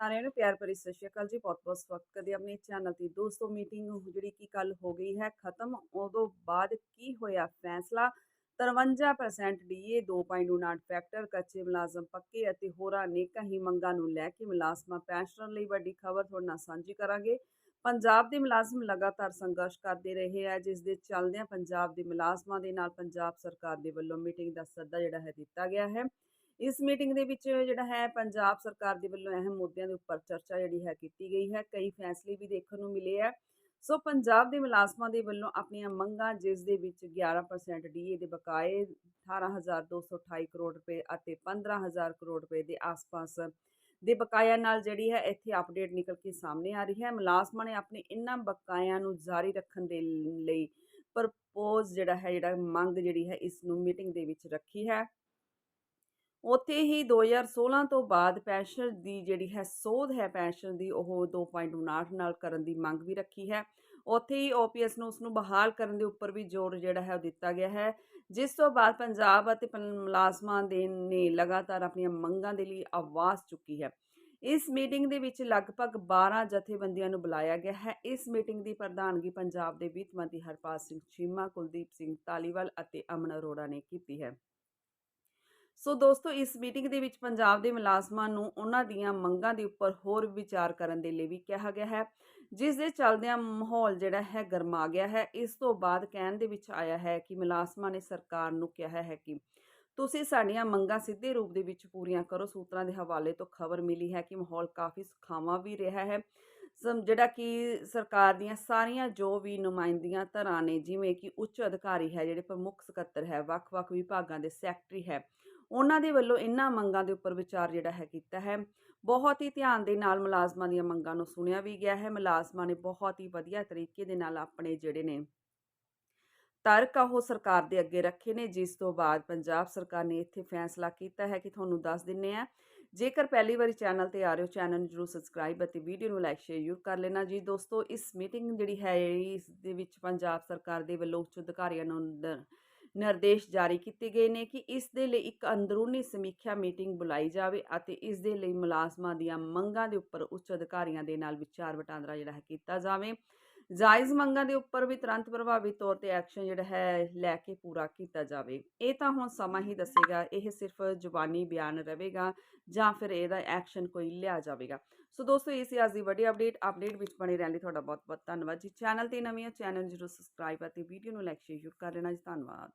ਸਾਰਿਆਂ ਨੂੰ ਪਿਆਰ ਭਰੀ ਸਤਿ ਸ਼੍ਰੀ ਅਕਾਲ ਜੀ। ਬਹੁਤ ਬਹੁਤ ਸਵਾਗਤ ਕਰਦੇ ਆਪਣੇ ਚੈਨਲ ਤੇ। ਦੋਸਤੋ ਮੀਟਿੰਗ ਜਿਹੜੀ ਕਿ ਕੱਲ ਹੋ ਗਈ ਹੈ, ਖਤਮ। ਉਦੋਂ ਬਾਅਦ ਕੀ ਹੋਇਆ? ਫੈਸਲਾ 53% ਡੀਏ 2.59 ਫੈਕਟਰ ਕੱਚੇ ਮੁਲਾਜ਼ਮ ਪੱਕੇ ਅਤੇ ਹੋਰਾਂ ਅਨੇਕਾਂ ਹੀ ਮੰਗਾਂ ਨੂੰ ਲੈ ਕੇ ਮੁਲਾਜ਼ਮਾਂ ਪੈਨਸ਼ਨ ਲਈ ਵੱਡੀ ਖਬਰ ਤੁਹਾਡੇ ਨਾਲ ਸਾਂਝੀ ਕਰਾਂਗੇ। ਪੰਜਾਬ ਦੇ ਮੁਲਾਜ਼ਮ ਲਗਾਤਾਰ ਸੰਘਰਸ਼ ਕਰਦੇ ਰਹੇ ਹੈ, ਜਿਸ ਦੇ ਚੱਲਦਿਆਂ ਪੰਜਾਬ ਦੇ ਮੁਲਾਜ਼ਮਾਂ ਦੇ ਨਾਲ ਪੰਜਾਬ ਸਰਕਾਰ ਦੇ ਵੱਲੋਂ ਮੀਟਿੰਗ ਦਾ ਸੱਦਾ ਜਿਹੜਾ ਹੈ ਦਿੱਤਾ ਗਿਆ ਹੈ। ਇਸ ਮੀਟਿੰਗ ਦੇ ਵਿੱਚ ਜਿਹੜਾ ਹੈ ਪੰਜਾਬ ਸਰਕਾਰ ਦੇ ਵੱਲੋਂ ਅਹਿਮ ਮੁੱਦਿਆਂ ਦੇ ਉੱਪਰ ਚਰਚਾ ਜਿਹੜੀ ਹੈ ਕੀਤੀ ਗਈ ਹੈ, ਕਈ ਫੈਸਲੇ ਵੀ ਦੇਖਣ ਨੂੰ ਮਿਲੇ ਹੈ ਸੋ ਪੰਜਾਬ ਦੇ ਮੁਲਾਜ਼ਮਾਂ ਦੇ ਵੱਲੋਂ ਆਪਣੀਆਂ ਮੰਗਾਂ, ਜਿਸ ਦੇ ਵਿੱਚ 11% ਡੀਏ ਦੇ ਬਕਾਏ 18228 ਕਰੋੜ ਰੁਪਏ ਅਤੇ 15000 ਕਰੋੜ ਰੁਪਏ ਦੇ ਆਸ-ਪਾਸ ਦੇ ਬਕਾਇਆ ਨਾਲ ਜਿਹੜੀ ਹੈ ਇੱਥੇ ਅਪਡੇਟ ਨਿਕਲ ਕੇ ਸਾਹਮਣੇ ਆ ਰਹੀ ਹੈ। ਮੁਲਾਜ਼ਮਾਂ ਨੇ ਆਪਣੇ ਇਹਨਾਂ ਬਕਾਇਆਂ ਨੂੰ ਜਾਰੀ ਰੱਖਣ ਦੇ ਲਈ ਪ੍ਰਪੋਜ਼ ਜਿਹੜਾ ਹੈ, ਜਿਹੜਾ ਮੰਗ ਜਿਹੜੀ ਹੈ ਇਸ ਨੂੰ ਮੀਟਿੰਗ ਦੇ ਵਿੱਚ ਰੱਖੀ ਹੈ। ਉੱਥੇ ਹੀ 2016 ਤੋਂ ਬਾਅਦ ਪੈਨਸ਼ਨ ਦੀ ਜਿਹੜੀ ਹੈ ਸੋਧ ਹੈ, ਪੈਨਸ਼ਨ ਦੀ ਉਹ 2.59 ਨਾਲ ਕਰਨ ਦੀ ਮੰਗ ਵੀ ਰੱਖੀ ਹੈ। ਉੱਥੇ ਹੀ ਓਪੀਐਸ ਨੂੰ ਉਸ ਨੂੰ ਬਹਾਲ ਕਰਨ ਦੇ ਉੱਪਰ ਵੀ ਜ਼ੋਰ ਜਿਹੜਾ ਹੈ ਉਹ ਦਿੱਤਾ ਗਿਆ ਹੈ। ਜਿਸ ਤੋਂ ਬਾਅਦ ਪੰਜਾਬ ਅਤੇ ਪੰ- ਮੁਲਾਜ਼ਮਾਂ ਦੇ ਨੇ ਲਗਾਤਾਰ ਆਪਣੀਆਂ ਮੰਗਾਂ ਦੇ ਲਈ ਆਵਾਜ਼ ਚੁੱਕੀ ਹੈ। ਇਸ ਮੀਟਿੰਗ ਦੇ ਵਿੱਚ ਲਗਭਗ 12 ਜਥੇਬੰਦੀਆਂ ਨੂੰ ਬੁਲਾਇਆ ਗਿਆ ਹੈ। ਇਸ ਮੀਟਿੰਗ ਦੀ ਪ੍ਰਧਾਨਗੀ ਪੰਜਾਬ ਦੇ ਵਿੱਤ ਮੰਤਰੀ ਹਰਪਾਲ ਸਿੰਘ ਚੀਮਾ, ਕੁਲਦੀਪ ਸਿੰਘ ਤਾਲੀਵਾਲ ਅਤੇ ਅਮਨ ਅਰੋੜਾ ਨੇ ਕੀਤੀ ਹੈ। ਸੋ ਦੋਸਤੋ, ਇਸ ਮੀਟਿੰਗ ਦੇ ਵਿੱਚ ਪੰਜਾਬ ਦੇ ਮੁਲਾਜ਼ਮਾਂ ਨੂੰ ਉਹਨਾਂ ਦੀਆਂ ਮੰਗਾਂ ਦੇ ਉੱਪਰ ਹੋਰ ਵਿਚਾਰ ਕਰਨ ਦੇ ਲਈ ਵੀ ਕਿਹਾ ਗਿਆ ਹੈ, ਜਿਸ ਦੇ ਚੱਲਦਿਆਂ ਮਾਹੌਲ ਜਿਹੜਾ ਹੈ ਗਰਮਾ ਗਿਆ ਹੈ। ਇਸ ਤੋਂ ਬਾਅਦ ਕਹਿਣ ਦੇ ਵਿੱਚ ਆਇਆ ਹੈ ਕਿ ਮੁਲਾਜ਼ਮਾਂ ਨੇ ਸਰਕਾਰ ਨੂੰ ਕਿਹਾ ਹੈ ਕਿ ਤੁਸੀਂ ਸਾਡੀਆਂ ਮੰਗਾਂ ਸਿੱਧੇ ਰੂਪ ਦੇ ਵਿੱਚ ਪੂਰੀਆਂ ਕਰੋ। ਸੂਤਰਾਂ ਦੇ ਹਵਾਲੇ ਤੋਂ ਖਬਰ ਮਿਲੀ ਹੈ ਕਿ ਮਾਹੌਲ ਕਾਫੀ ਸੁਖਾਵਾਂ ਵੀ ਰਿਹਾ ਹੈ। ਸਮ, ਜਿਹੜਾ ਕਿ ਸਰਕਾਰ ਦੀਆਂ ਸਾਰੀਆਂ ਜੋ ਵੀ ਨੁਮਾਇੰਦੀਆਂ ਧਰਾਂ ਨੇ, ਜਿਵੇਂ ਕਿ ਉੱਚ ਅਧਿਕਾਰੀ ਹੈ, ਜਿਹੜੇ ਪ੍ਰਮੁੱਖ ਸਕੱਤਰ ਹੈ, ਵੱਖ-ਵੱਖ ਵਿਭਾਗਾਂ ਦੇ ਸੈਕਟਰੀ ਹੈ ਉਹਨਾਂ ਦੇ ਵੱਲੋਂ ਇਹਨਾਂ ਮੰਗਾਂ ਦੇ ਉੱਪਰ ਵਿਚਾਰ ਜਿਹੜਾ ਹੈ ਕੀਤਾ ਹੈ। ਬਹੁਤ ਹੀ ਧਿਆਨ ਦੇ ਨਾਲ ਮੁਲਾਜ਼ਮਾਂ ਦੀਆਂ ਮੰਗਾਂ ਨੂੰ ਸੁਣਿਆ ਵੀ ਗਿਆ ਹੈ। ਮੁਲਾਜ਼ਮਾਂ ਨੇ ਬਹੁਤ ਹੀ ਵਧੀਆ ਤਰੀਕੇ ਦੇ ਨਾਲ ਆਪਣੇ ਜਿਹੜੇ ਨੇ ਤਰਕ ਆ ਉਹ ਸਰਕਾਰ ਦੇ ਅੱਗੇ ਰੱਖੇ ਨੇ। ਜਿਸ ਤੋਂ ਬਾਅਦ ਪੰਜਾਬ ਸਰਕਾਰ ਨੇ ਇੱਥੇ ਫੈਸਲਾ ਕੀਤਾ ਹੈ ਕਿ ਤੁਹਾਨੂੰ ਦੱਸ ਦਿੰਨੇ ਆ, ਜੇਕਰ ਪਹਿਲੀ ਵਾਰੀ ਚੈਨਲ ਤੇ ਆ ਰਹੇ ਹੋ, ਚੈਨਲ ਨੂੰ ਜਰੂਰ ਸਬਸਕ੍ਰਾਈਬ ਅਤੇ ਵੀਡੀਓ ਨੂੰ ਲਾਈਕ ਸ਼ੇਅਰ ਜ਼ਰੂਰ ਕਰ ਲੈਣਾ ਜੀ। ਦੋਸਤੋ, ਇਸ ਮੀਟਿੰਗ ਜਿਹੜੀ ਹੈ, ਇਸ ਦੇ ਵਿੱਚ ਪੰਜਾਬ ਸਰਕਾਰ ਦੇ ਵੱਲੋਂ ਉੱਚ ਅਧਿਕਾਰੀਆਂ ਨੂੰ ਨ- ਨਿਰਦੇਸ਼ ਜਾਰੀ ਕੀਤੇ ਗਏ ਨੇ ਕਿ ਇਸ ਦੇ ਲਈ ਇੱਕ ਅੰਦਰੂਨੀ ਸਮੀਖਿਆ ਮੀਟਿੰਗ ਬੁਲਾਈ ਜਾਵੇ ਅਤੇ ਇਸ ਦੇ ਲਈ ਮੁਲਾਜ਼ਮਾਂ ਦੀਆਂ ਮੰਗਾਂ ਦੇ ਉੱਪਰ ਉੱਚ ਅਧਿਕਾਰੀਆਂ ਦੇ ਨਾਲ ਵਿਚਾਰ ਵਟਾਂਦਰਾ ਜਿਹੜਾ ਹੈ ਕੀਤਾ ਜਾਵੇ। ਜਾਇਜ਼ ਮੰਗਾਂ ਦੇ ਉੱਪਰ ਵੀ ਤੁਰੰਤ ਪ੍ਰਭਾਵੀ ਤੌਰ ਤੇ ਐਕਸ਼ਨ ਜਿਹੜਾ ਹੈ, ਲੈ ਕੇ ਪੂਰਾ ਕੀਤਾ ਜਾਵੇ। ਇਹ ਤਾਂ ਹੁਣ ਸਮਾਂ ਹੀ ਦੱਸੇਗਾ, ਇਹ ਸਿਰਫ ਜ਼ੁਬਾਨੀ ਬਿਆਨ ਰਹੇਗਾ ਜਾਂ ਫਿਰ ਇਹਦਾ ਐਕਸ਼ਨ ਕੋਈ ਲਿਆ ਜਾਵੇਗਾ। ਸੋ ਦੋਸਤੋ, ਇਹ ਸੀ ਅੱਜ ਦੀ ਵੱਡੀ ਅਪਡੇਟ ਅਪਡੇਟ ਵਿੱਚ ਬਣੇ ਰਹਿਣ ਲਈ ਤੁਹਾਡਾ ਬਹੁਤ ਬਹੁਤ ਧੰਨਵਾਦ ਜੀ। ਚੈਨਲ ਤੇ ਨਵੀਂ ਆ ਚੈਨਲ ਜਰੂਰ ਸਬਸਕ੍ਰਾਈਬ ਅਤੇ ਵੀਡੀਓ ਨੂੰ ਲਾਈਕ ਸ਼ੇਅਰ ਕਰ ਲੈਣਾ ਜੀ। ਧੰਨਵਾਦ।